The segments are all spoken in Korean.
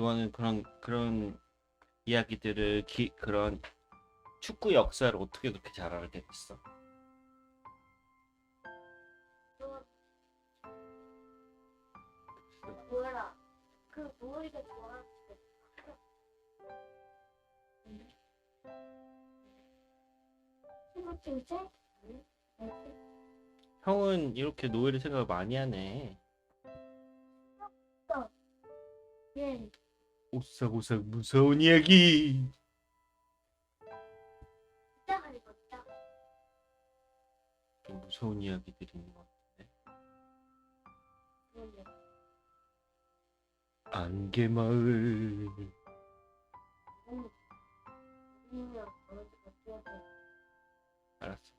노아는 그런 그런 이야기들을 기, 그런 축구 역사를 어떻게 그렇게 잘 알게 됐어? 그 형은 이렇게 노예를 생각을 많이 하네. 예 오싹오싹 무서운 이야기. 좀 무서운 이야기들이 있는 것 같은데. 예. 안개마을. 알았어.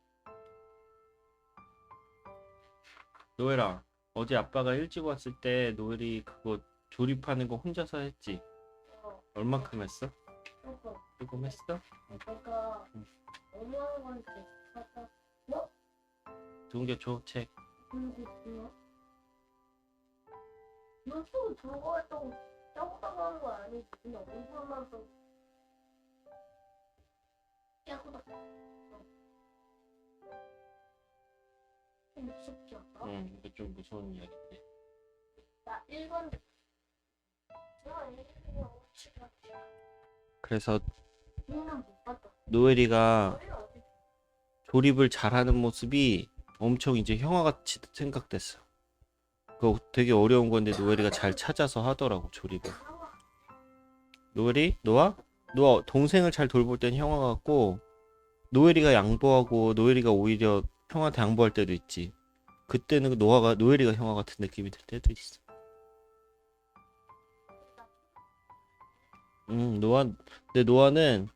노엘아, 어제 아빠가 일찍 왔을 때 노엘이 그거 조립하는 거 혼자서 했지? 어 얼만큼 했어? 조금 조금 했어? 내가 응. 어머니한테 갖다 동계 줘, 책. 주는 거 있어요? 요즘 저거 했다고 짱짱한 거 아니지 그냥 얼굴만 써 깨고다 무섭지 않아? 응, 이거 좀 무서운 이야기인데. 나 1번 제가 1번 치가 그래서 봤다 노엘이가 조립을 잘하는 모습이 엄청 이제 형아같이 생각됐어. 그거 되게 어려운 건데 노엘이가 잘 찾아서 하더라고 조립을. 노엘이 노아 노아 동생을 잘 돌볼 땐 형아 같고 노엘이가 양보하고 노엘이가 오히려 형한테 양보할 때도 있지. 그때는 노아가 노엘이가 형아 같은 느낌이 들 때도 있어. 음 노아 근데 노아는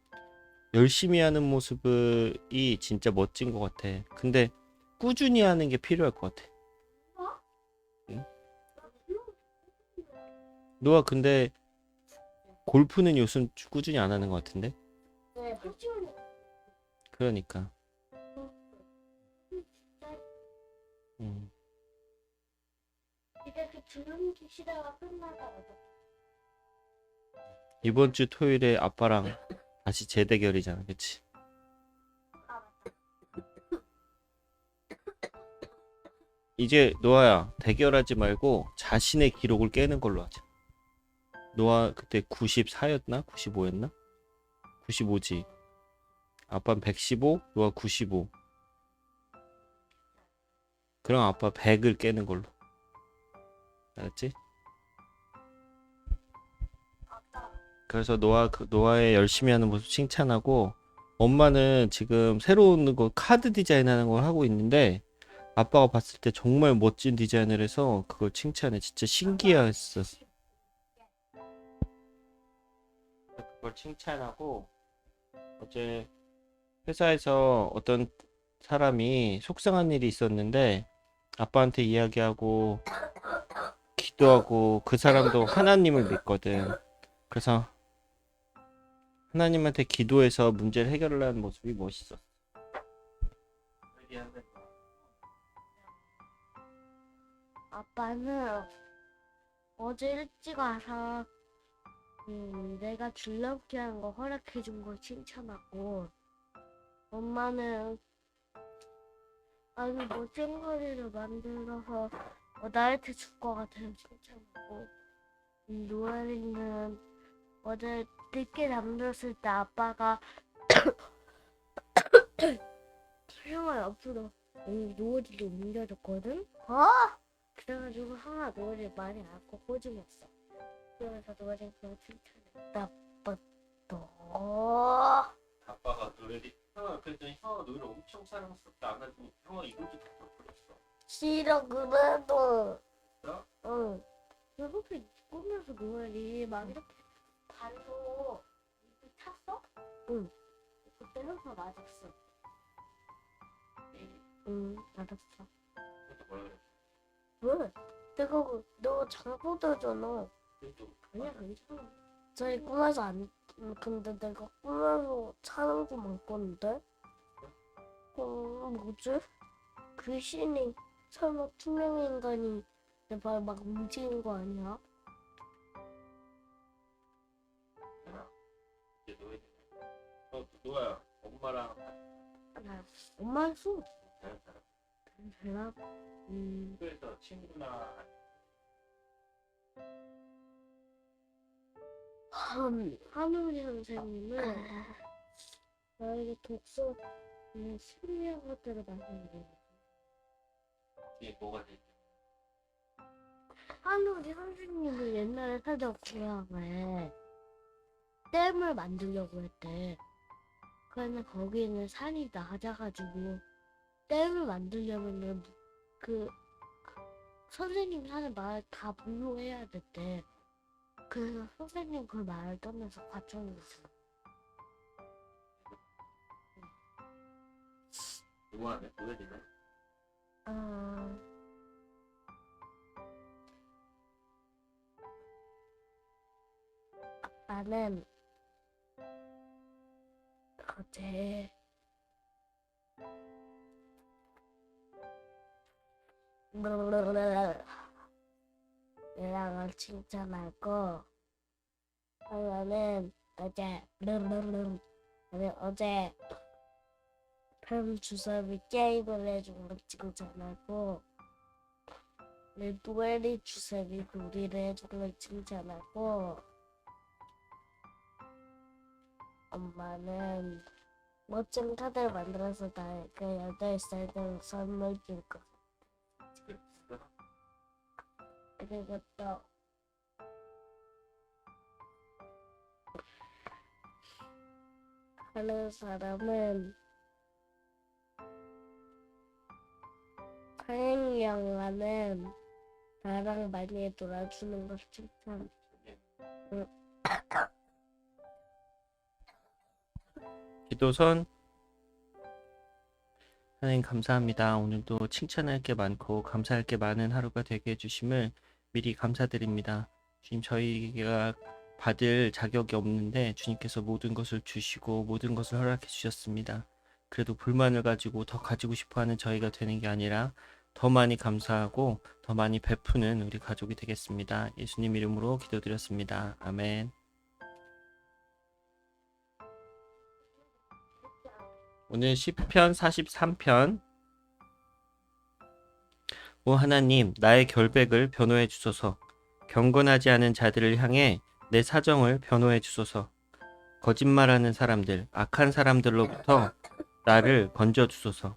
열심히 하는 모습이 진짜 멋진 것 같아. 근데 꾸준히 하는 게 필요할 것 같아. 응? 노아 근데 골프는 요즘 꾸준히 안 하는 것 같은데? 그러니까. 음. 이제 그 줄넘기 시대가 보다 이번 주 토요일에 아빠랑 다시 재대결이잖아, 그치? 이제 노아야 대결하지 말고 자신의 기록을 깨는 걸로 하자. 노아 그때 94였나? 95였나? 95지. 아빠는 115, 노아 95. 그럼 아빠 100을 깨는 걸로. 알았지? 그래서 노아 그 노아의 열심히 하는 모습 칭찬하고 엄마는 지금 새로운 거 카드 디자인하는 걸 하고 있는데 아빠가 봤을 때 정말 멋진 디자인을 해서 그걸 칭찬해 진짜 신기했어. 그걸 칭찬하고 어제 회사에서 어떤 사람이 속상한 일이 있었는데 아빠한테 이야기하고 기도하고 그 사람도 하나님을 믿거든. 그래서 하나님한테 기도해서 문제를 해결하는 모습이 멋있어. 아빠는 어제 일찍 와서 음, 내가 줄넘기 하는 거 허락해 준 걸 칭찬하고 엄마는 아주 멋진 거리를 만들어서 어, 나한테 줄것 같아서 칭찬하고 음, 노아리는 어제 늦게 잠들었을 때 아빠가 형아 옆으로 음, 노을이를 옮겨줬거든? 어? 그래가지고 형아 노을이 많이 안고 꼬집었어 그래서 노을이 그걸 칭찬해 나빴다 아빠가 노래리 형아 그랬더니 형아 노래 엄청 사랑스럽다 안 하고 형아 이것도 다 버렸어. 싫어 그래도 진짜? 응 그렇게 꾸면서 노을이 막 이렇게 발로 이렇게 찼어? 응 그때 형사 맞았어 응 맞았어 그것도 뭐라 그래? 왜? 내가 그- 너 장보다잖아 그것도 아니야 괜찮아 저희 꿈에서 안 음, 근데 내가 꿈에서 차는 거 많건데 어 뭐지? 귀신이 설마 투명 인간이 내 발 막 움직이는 거 아니야? 누가야? 엄마랑. 나 엄마 수? 다른 사람 대답 음. 학교에서 친구나. 한, 한우리 선생님은 나에게 독서 음, 심리학 것들을 말하는 이게 뭐가 되지? 한우리 선생님은 옛날에 살던 고향에 댐을 만들려고 했대. 그런데 거기는 산이 낮아가지고 댐을 만들려면은 그 선생님 사는 마을 다 분로해야 됐대. 그래서 선생님 그 떠나서 과천으로 갔어. 누구한테 뭐가 되나? 어... 아빠는 어제 얘랑을 칭찬하고 하나는 어제 아니 어제 편 주섭이 게임을 해준 걸 칭찬하고 내 노엘이 주섭이 놀이를 해준 걸 칭찬하고 엄마는 멋진 카드를 만들어서 나에게 여덟 살 때 선물 줄 거. 그리고 또 하는 사람은 하행 영화는 나랑 많이 놀아주는 걸 칭찬. 기도선 하나님 감사합니다. 오늘도 칭찬할 게 많고 감사할 게 많은 하루가 되게 해주심을 미리 감사드립니다. 주님 저희가 받을 자격이 없는데 주님께서 모든 것을 주시고 모든 것을 허락해 주셨습니다. 그래도 불만을 가지고 더 가지고 싶어하는 저희가 되는 게 아니라 더 많이 감사하고 더 많이 베푸는 우리 가족이 되겠습니다. 예수님 이름으로 기도드렸습니다. 아멘. 오늘 시편 43편. 오 하나님 나의 결백을 변호해 주소서. 경건하지 않은 자들을 향해 내 사정을 변호해 주소서. 거짓말하는 사람들 악한 사람들로부터 나를 건져 주소서.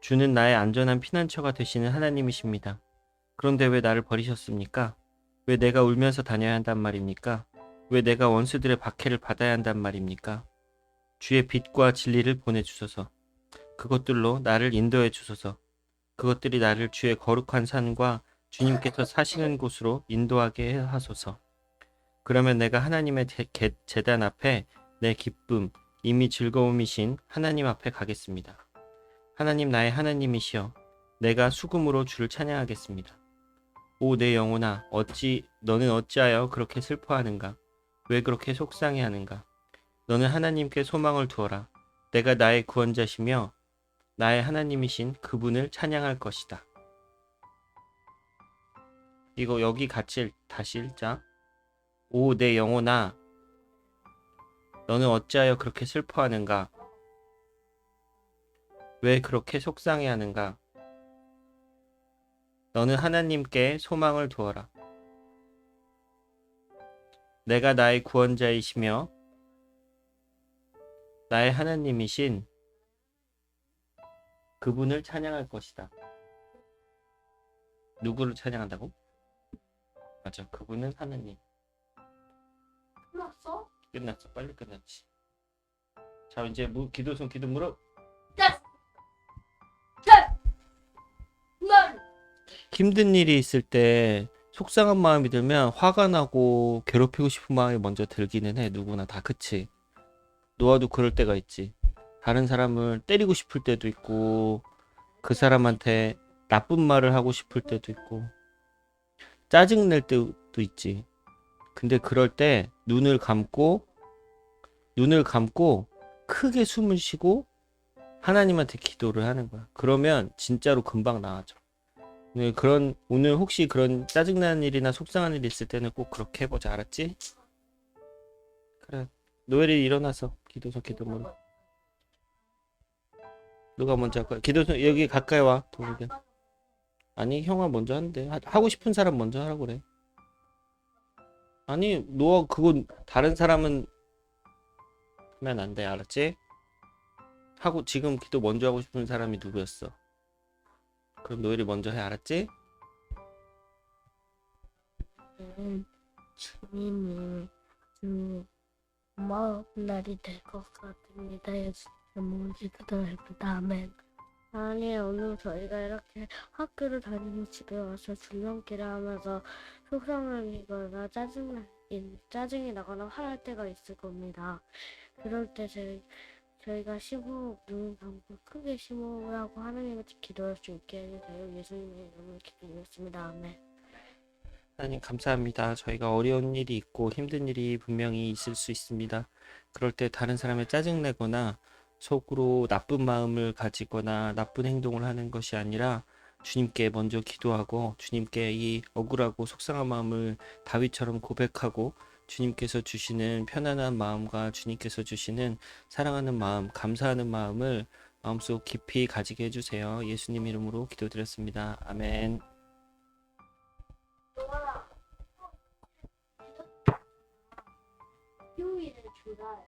주는 나의 안전한 피난처가 되시는 하나님이십니다. 그런데 왜 나를 버리셨습니까? 왜 내가 울면서 다녀야 한단 말입니까? 왜 내가 원수들의 박해를 받아야 한단 말입니까 주의 빛과 진리를 보내주소서. 그것들로 나를 인도해 주소서. 그것들이 나를 주의 거룩한 산과 주님께서 사시는 곳으로 인도하게 하소서. 그러면 내가 하나님의 재단 앞에 내 기쁨, 이미 즐거움이신 하나님 앞에 가겠습니다. 하나님 나의 하나님이시여, 내가 수금으로 주를 찬양하겠습니다. 오 내 영혼아, 어찌 너는 어찌하여 그렇게 슬퍼하는가? 왜 그렇게 속상해하는가? 너는 하나님께 소망을 두어라. 내가 나의 구원자시며 나의 하나님이신 그분을 찬양할 것이다. 이거 여기 같이 읽- 다시 읽자. 오 내 영혼아 너는 어찌하여 그렇게 슬퍼하는가? 왜 그렇게 속상해 하는가? 너는 하나님께 소망을 두어라. 내가 나의 구원자이시며 나의 하나님이신 그분을 찬양할 것이다. 누구를 찬양한다고? 맞아, 그분은 하나님. 끝났어? 끝났어, 빨리 끝났지. 자, 이제 무, 기도손 기도 무릎. 날 힘든 일이 있을 때 속상한 마음이 들면 화가 나고 괴롭히고 싶은 마음이 먼저 들기는 해. 누구나 다 그치. 너와도 그럴 때가 있지. 다른 사람을 때리고 싶을 때도 있고 그 사람한테 나쁜 말을 하고 싶을 때도 있고 짜증 낼 때도 있지. 근데 그럴 때 눈을 감고 눈을 감고 크게 숨을 쉬고 하나님한테 기도를 하는 거야. 그러면 진짜로 금방 나아져. 오늘 그런 오늘 혹시 그런 짜증나는 일이나 속상한 일 있을 때는 꼭 그렇게 해보자 알았지? 그래 노엘이 일어나서 기도 기도서 기도문. 누가 먼저 할까? 기도서 여기 가까이 와. 도둑이. 아니 형아 먼저 한대. 하- 하고 싶은 사람 먼저 하라고 그래. 아니 너 그건 다른 사람은 하면 안 돼. 알았지? 하고 지금 기도 먼저 하고 싶은 사람이 누구였어? 그럼 노엘이 먼저 해. 알았지? 음, 주님이 아주 고마운 날이 될 것 같습니다. 예수님 기도드립니다. 아멘. 오늘 저희가 이렇게 학교를 다니고 집에 와서 줄넘기를 하면서 속상하거나 짜증나 짜증이 나거나 화날 때가 있을 겁니다. 그럴 때 저희 저희가 심호흡 눈을 감고 크게 심호흡을 하고 하나님을 기도할 수 있게 해주세요. 예수님의 이름으로 기도드렸습니다. 아멘. 하나님 감사합니다. 저희가 어려운 일이 있고 힘든 일이 분명히 있을 수 있습니다. 그럴 때 다른 사람을 짜증내거나 속으로 나쁜 마음을 가지거나 나쁜 행동을 하는 것이 아니라 주님께 먼저 기도하고 주님께 이 억울하고 속상한 마음을 다윗처럼 고백하고 주님께서 주시는 편안한 마음과 주님께서 주시는 사랑하는 마음, 감사하는 마음을 마음속 깊이 가지게 해주세요. 예수님 이름으로 기도드렸습니다. 아멘. 휴일을 주라.